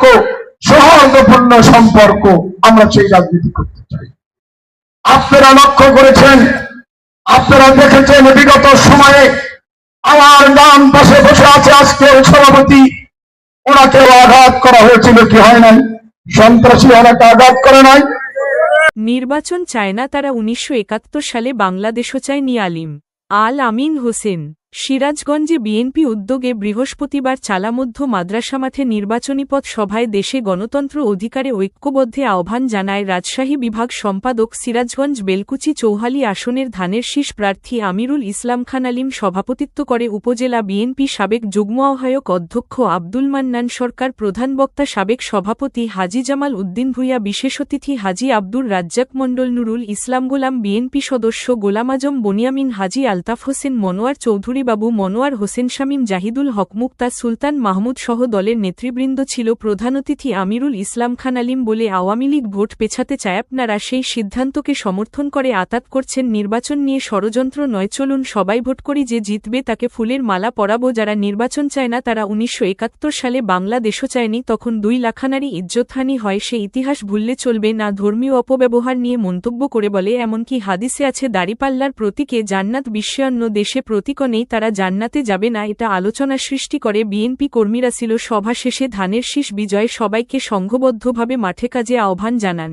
সম্পর্ক, সৌহার্দ্যপূর্ণ সম্পর্ক আমরা সেই রাজনীতি করতে চাই। আপনারা লক্ষ্য করেছেন, আপনারা দেখেছেন বিগত সময়ে আমার ডান পাশে বসে আছে আজকের সভাপতি। ওনাকেও আঘাত করা হয়েছিল, কি হয় নাই? সন্ত্রাসী ওনাকে আঘাত করে নাই? নির্বাচন চায় না তারা উনিশশো একাত্তর সালে বাংলাদেশও চায় নি আলিম। আল আমিন হোসেন। সিরাজগঞ্জে বিএনপি উদ্যোগে বৃহস্পতিবার চালামধ্য মাদ্রাসা মাঠে নির্বাচনী পথ সভায় দেশে গণতন্ত্র অধিকারে ঐক্যবদ্ধে আহ্বান জানায় রাজশাহী বিভাগ সম্পাদক সিরাজগঞ্জ বেলকুচি চৌহালি আসনের ধানের শীষ প্রার্থী আমিরুল ইসলাম খান আলিম সভাপতিত্ব করে উপজেলা বিএনপি সাবেক যুগ্ম আহ্বায়ক অধ্যক্ষ আব্দুল মান্নান সরকার, প্রধান বক্তা সাবেক সভাপতি হাজি জামাল উদ্দিন ভুইয়া, বিশেষ অতিথি হাজি আব্দুর রাজ্জাক মণ্ডল, নুরুল ইসলাম গোলাম বিএনপি সদস্য গোলাম আজম, বনিয়ামিন হাজি আলতাফ হোসেন, মনোয়ার চৌধুরী বাবু মনোয়ার হোসেন শামীম জাহিদুল হক মুক্তা সুলতান মাহমুদ সহ দলের নেতৃবৃন্দ ছিল প্রধান অতিথি আমিরুল ইসলাম খান আলিম বলে আওয়ামী লীগ ভোট পেছাতে চায় আপনারা সেই সিদ্ধান্তকে সমর্থন করে আতাত করছেন নির্বাচন নিয়ে ষড়যন্ত্র নয়, চলুন সবাই ভোট করি যে জিতবে তাকে ফুলের মালা পরাবো, যারা নির্বাচন চায় না তারা উনিশশো একাত্তর সালে বাংলাদেশও চায়নি, তখন দুই লাখানারি ইজ্জতহানি হয়, সে ইতিহাস ভুললে চলবে না, ধর্মীয় অপব্যবহার নিয়ে মন্তব্য করে বলে, এমনকি হাদিসে আছে, দাড়িপাল্লার প্রতীকে জান্নাত বিশ্বান্য দেশে প্রতীকও নেই তারা জান্নাতে যাবে না, এটা আলোচনা সৃষ্টি করে বিএনপি কর্মীরা ছিল সভা শেষে ধানের শীষ বিজয়ে সবাইকে সংঘবদ্ধভাবে মাঠে কাজে আহ্বান জানান।